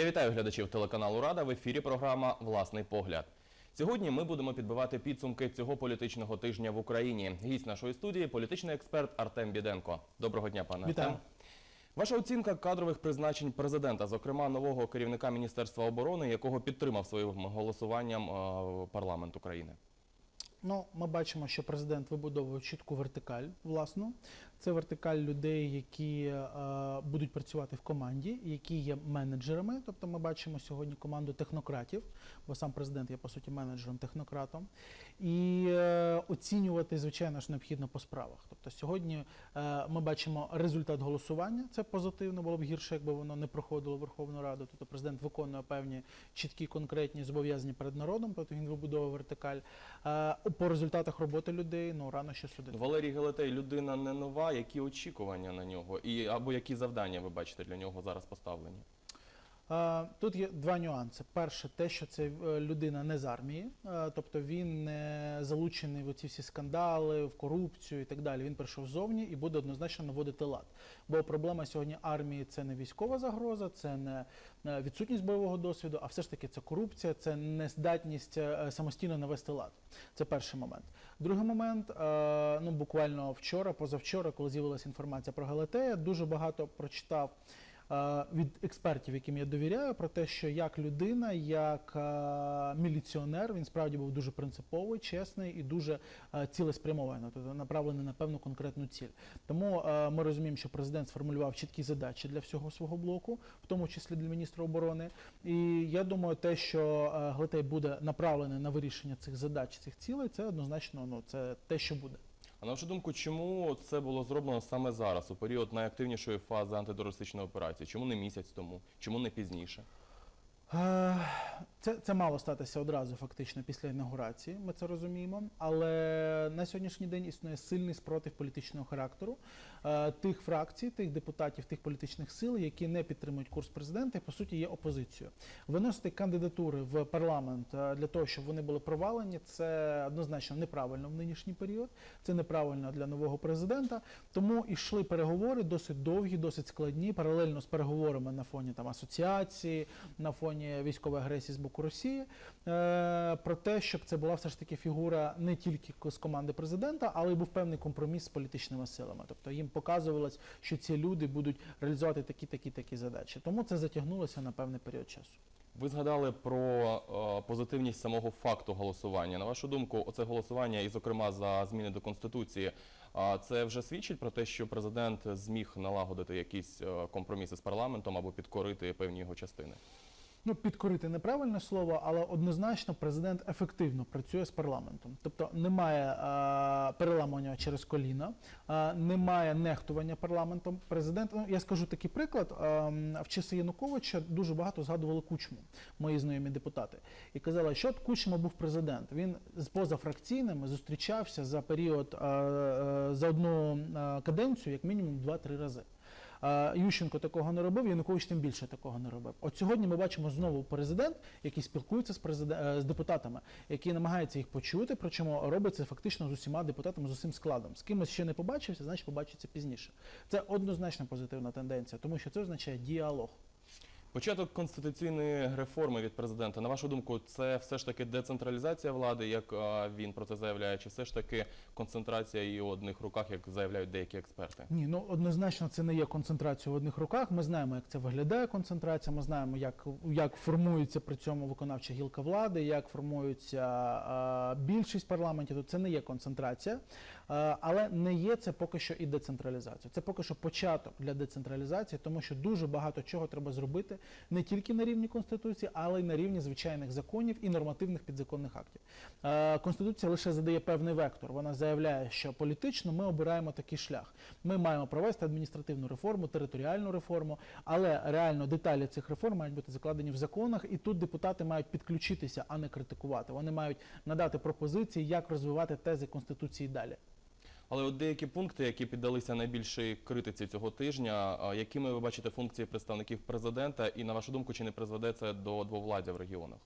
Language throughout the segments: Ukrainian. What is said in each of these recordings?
Я вітаю глядачів телеканалу Рада. В ефірі програма Власний погляд. Сьогодні ми будемо підбивати підсумки цього політичного тижня в Україні. Гість нашої студії політичний експерт Артем Біденко. Доброго дня, пане Вітаю. Артем. Ваша оцінка кадрових призначень президента, зокрема нового керівника Міністерства оборони, якого підтримав своїм голосуванням е, парламент України. Ну, ми бачимо, що президент вибудовує чітку вертикаль власну. Це вертикаль людей, які е, будуть працювати в команді, які є менеджерами. Тобто ми бачимо сьогодні команду технократів, бо сам президент є по суті менеджером, технократом. І е, оцінювати, звичайно ж, необхідно по справах. Тобто сьогодні е, ми бачимо результат голосування. Це позитивно, було б гірше, якби воно не проходило Верховну Раду. Тобто президент виконує певні чіткі конкретні зобов'язання перед народом, тобто він вибудовує вертикаль. Е, По результатах роботи людей ну рано ще судити. Валерій Гелетей людина не нова. Які очікування на нього, і або які завдання ви бачите для нього зараз поставлені? Тут є два нюанси. Перше, те, що це е, людина не з армії, е, тобто він не залучений в оці всі скандали, в корупцію і так далі. Він прийшов ззовні і буде однозначно наводити лад. Бо проблема сьогодні армії це не військова загроза, це не е, відсутність бойового досвіду, а все ж таки це корупція, це нездатність самостійно навести лад. Це перший момент. Другий момент, ну буквально вчора, позавчора, коли з'явилася інформація про Галатея, дуже багато прочитав від експертів, яким я довіряю, про те, що як людина, як міліціонер, він справді був дуже принциповий, чесний і дуже цілеспрямований, тобто направлений на певну конкретну ціль. Тому ми розуміємо, що президент сформулював чіткі задачі для всього свого блоку, в тому числі для міністра оборони. І я думаю, те, що Глитей буде направлений на вирішення цих задач, цих цілей, це однозначно ну це те, що буде. А на вашу думку, чому це було зроблено саме зараз, у період найактивнішої фази антитерористичної операції? Чому не місяць тому? Чому не пізніше? Е, Це, це мало статися одразу, фактично, після інаугурації, ми це розуміємо. Але на сьогоднішній день існує сильний спротив політичного характеру е, тих фракцій, тих депутатів, тих політичних сил, які не підтримують курс президента і по суті є опозицією. Виносити кандидатури в парламент е, для того, щоб вони були провалені, це однозначно неправильно в нинішній період. Це неправильно для нового президента. Тому йшли переговори досить довгі, досить складні, паралельно з переговорами на фоні там асоціації, на фоні військової агресії з боку Росії. Е, про те, щоб це була все ж таки фігура не тільки з команди президента, але й був певний компроміс з політичними силами. Тобто їм показувалось, що ці люди будуть реалізувати такі, такі, такі задачі. Тому це затягнулося на певний період часу. Ви згадали про е, позитивність самого факту голосування. На вашу думку, оце голосування, і зокрема за зміни до конституції, а це вже свідчить про те, що президент зміг налагодити якісь е, компроміси з парламентом або підкорити певні його частини. Ну, підкорити неправильне слово, але однозначно президент ефективно працює з парламентом. Тобто немає е, переламування через коліна, е, немає нехтування парламентом. Президент, ну я скажу такий приклад. Е, в часи Януковича дуже багато згадували кучму, мої знайомі депутати, і казали, що от Кучма був президент. Він з позафракційними зустрічався за період е, е, за одну е, каденцію, як мінімум 2-3 рази. Е, Ющенко такого не робив, Янукович тим більше такого не робив. От сьогодні ми бачимо знову президент, який спілкується з президент з депутатами, який намагається їх почути. Причому робить це фактично з усіма депутатами, з усім складом. З кимось ще не побачився, значить побачиться пізніше. Це однозначно позитивна тенденція, тому що це означає діалог. Початок конституційної реформи від президента. На вашу думку, це все ж таки децентралізація влади, як він про це заявляє, чи все ж таки концентрація її у одних руках, як заявляють деякі експерти? Ні, ну однозначно це не є концентрація в одних руках. Ми знаємо, як це виглядає концентрація. Ми знаємо, як, як формується при цьому виконавча гілка влади, як формується е, більшість парламентів. То це не є концентрація, але не є це поки що і децентралізація. Це поки що початок для децентралізації, тому що дуже багато чого треба зробити не тільки на рівні конституції, але й на рівні звичайних законів і нормативних підзаконних актів. Е, Конституція лише задає певний вектор. Вона заявляє, що політично ми обираємо такий шлях. Ми маємо провести адміністративну реформу, територіальну реформу, але реально деталі цих реформ мають бути закладені в законах, і тут депутати мають підключитися, а не критикувати. Вони мають надати пропозиції, як розвивати тези конституції далі. Але от деякі пункти, які піддалися найбільшій критиці цього тижня, якими ви бачите функції представників президента, і на вашу думку, чи не призведе це до двовладдя в регіонах?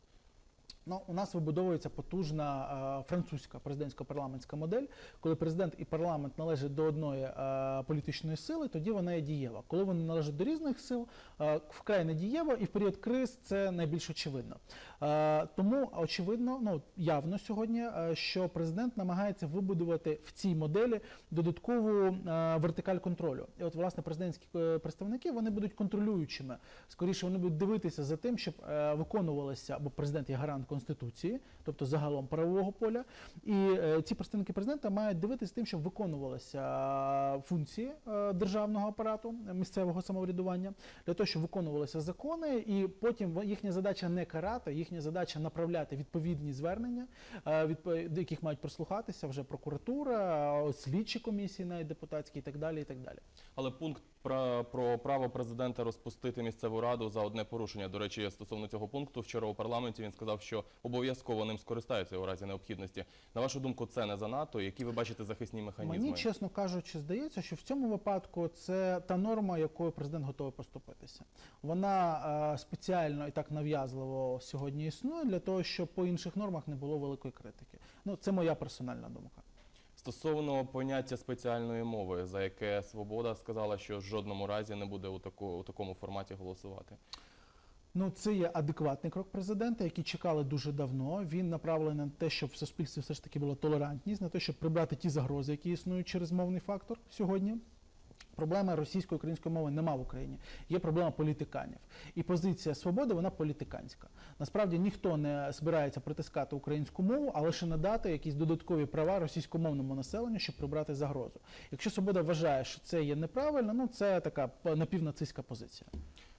Ну, у нас вибудовується потужна е, французька президентсько-парламентська модель. Коли президент і парламент належать до одної е, політичної сили, тоді вона є дієва. Коли вони належать до різних сил, е, вкрай не дієва, і в період криз це найбільш очевидно. Тому очевидно, ну явно сьогодні, що президент намагається вибудувати в цій моделі додаткову вертикаль контролю. І от власне президентські представники вони будуть контролюючими. Скоріше вони будуть дивитися за тим, щоб виконувалося, бо президент є гарант конституції, тобто загалом правового поля. І е, ці представники президента мають дивитися тим, щоб виконувалися е, функції е, державного апарату місцевого самоврядування, для того, щоб виконувалися закони, і потім їхня задача не карати, їхня задача направляти відповідні звернення, до яких мають прислухатися вже прокуратура, слідчі комісії, навіть депутатські і так далі. І так далі. Але пункт про, про право президента розпустити місцеву раду за одне порушення. До речі, стосовно цього пункту, вчора у парламенті він сказав, що обов'язково ним скористаються у разі необхідності. На вашу думку, це не занадто. Які ви бачите захисні механізми? Мені, чесно кажучи, здається, що в цьому випадку це та норма, якою президент готовий поступитися. Вона е, спеціально і так нав'язливо сьогодні існує для того, щоб по інших нормах не було великої критики. Ну, це моя персональна думка. Стосовно поняття спеціальної мови, за яке Свобода сказала, що в жодному разі не буде у, таку, у такому форматі голосувати. Ну, це є адекватний крок президента, який чекали дуже давно. Він направлений на те, щоб в суспільстві все ж таки була толерантність, на те, щоб прибрати ті загрози, які існують через мовний фактор сьогодні. Проблеми російської української мови нема в Україні. Є проблема політиканів. І позиція свободи вона політиканська. Насправді ніхто не збирається притискати українську мову, а лише надати якісь додаткові права російськомовному населенню, щоб прибрати загрозу. Якщо свобода вважає, що це є неправильно, ну це така напівнацистська позиція.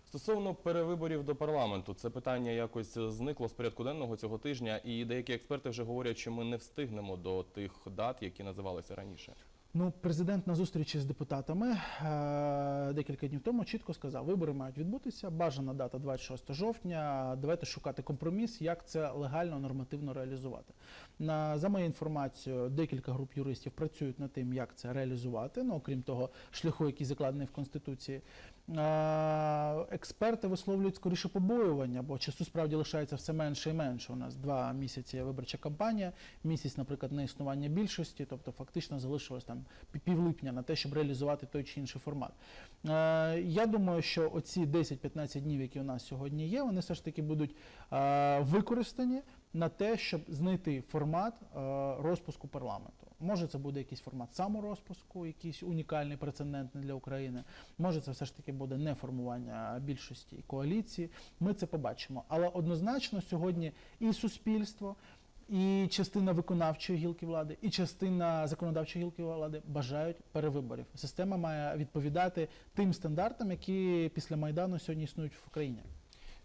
Стосовно перевиборів до парламенту, це питання якось зникло з порядку денного цього тижня, і деякі експерти вже говорять, що ми не встигнемо до тих дат, які називалися раніше. Ну, президент на зустрічі з депутатами е- декілька днів тому чітко сказав, вибори мають відбутися. Бажана дата 26 жовтня. Давайте шукати компроміс, як це легально нормативно реалізувати. На за моєю інформацією, декілька груп юристів працюють над тим, як це реалізувати. Ну окрім того, шляху, який закладений в конституції. Е, Експерти висловлюють скоріше побоювання, бо часу справді лишається все менше і менше. У нас два місяці виборча кампанія, місяць, наприклад, на існування більшості, тобто фактично залишилось там пі- півлипня на те, щоб реалізувати той чи інший формат. Е, Я думаю, що оці 10-15 днів, які у нас сьогодні є, вони все ж таки будуть е, використані на те, щоб знайти формат е, розпуску парламенту. Може, це буде якийсь формат саморозпуску, якийсь унікальний прецедентний для України. Може, це все ж таки буде не формування більшості коаліції. Ми це побачимо. Але однозначно сьогодні і суспільство, і частина виконавчої гілки влади, і частина законодавчої гілки влади бажають перевиборів. Система має відповідати тим стандартам, які після майдану сьогодні існують в Україні.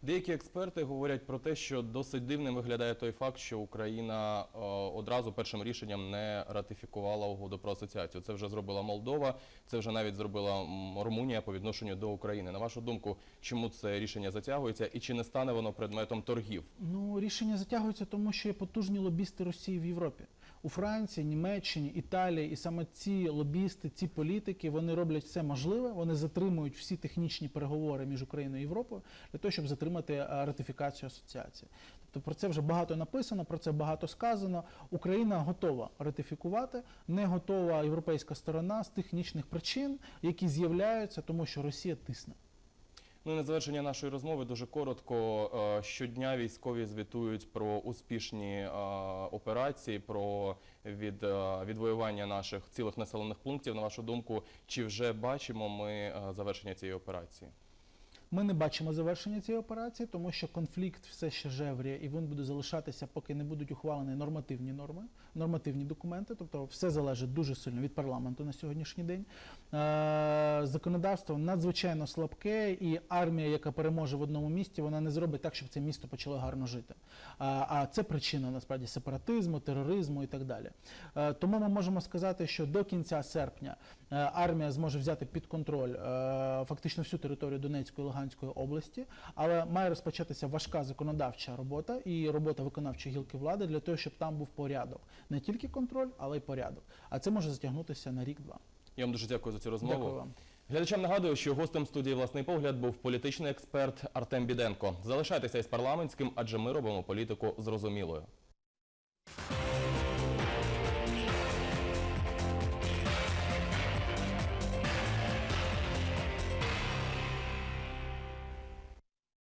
Деякі експерти говорять про те, що досить дивним виглядає той факт, що Україна е, одразу першим рішенням не ратифікувала угоду про асоціацію. Це вже зробила Молдова, це вже навіть зробила Румунія по відношенню до України. На вашу думку, чому це рішення затягується і чи не стане воно предметом торгів? Ну, рішення затягується, тому що є потужні лобісти Росії в Європі. У Франції, Німеччині, Італії, і саме ці лобісти, ці політики, вони роблять все можливе. Вони затримують всі технічні переговори між Україною і Європою для того, щоб затримати е, ратифікацію асоціації. Тобто про це вже багато написано, про це багато сказано. Україна готова ратифікувати, не готова європейська сторона з технічних причин, які з'являються, тому що Росія тисне. Ну і на завершення нашої розмови дуже коротко. Е, Щодня військові звітують про успішні е, операції, про від, е, відвоювання наших цілих населених пунктів. На вашу думку, чи вже бачимо ми завершення цієї операції? Ми не бачимо завершення цієї операції, тому що конфлікт все ще жевріє, і він буде залишатися, поки не будуть ухвалені нормативні норми, нормативні документи. Тобто, все залежить дуже сильно від парламенту на сьогоднішній день. Е, законодавство надзвичайно слабке, і армія, яка переможе в одному місті, вона не зробить так, щоб це місто почало гарно жити. А, а це причина насправді сепаратизму, тероризму і так далі. Е, тому ми можемо сказати, що до кінця серпня е, армія зможе взяти під контроль е, фактично всю територію Донецької і Луганської області, але має розпочатися важка законодавча робота і робота виконавчої гілки влади для того, щоб там був порядок, не тільки контроль, але й порядок. А це може затягнутися на рік-два. Я вам дуже дякую за цю розмову. Дякую вам. Глядачам нагадую, що гостем студії власний погляд був політичний експерт Артем Біденко. Залишайтеся із парламентським, адже ми робимо політику зрозумілою.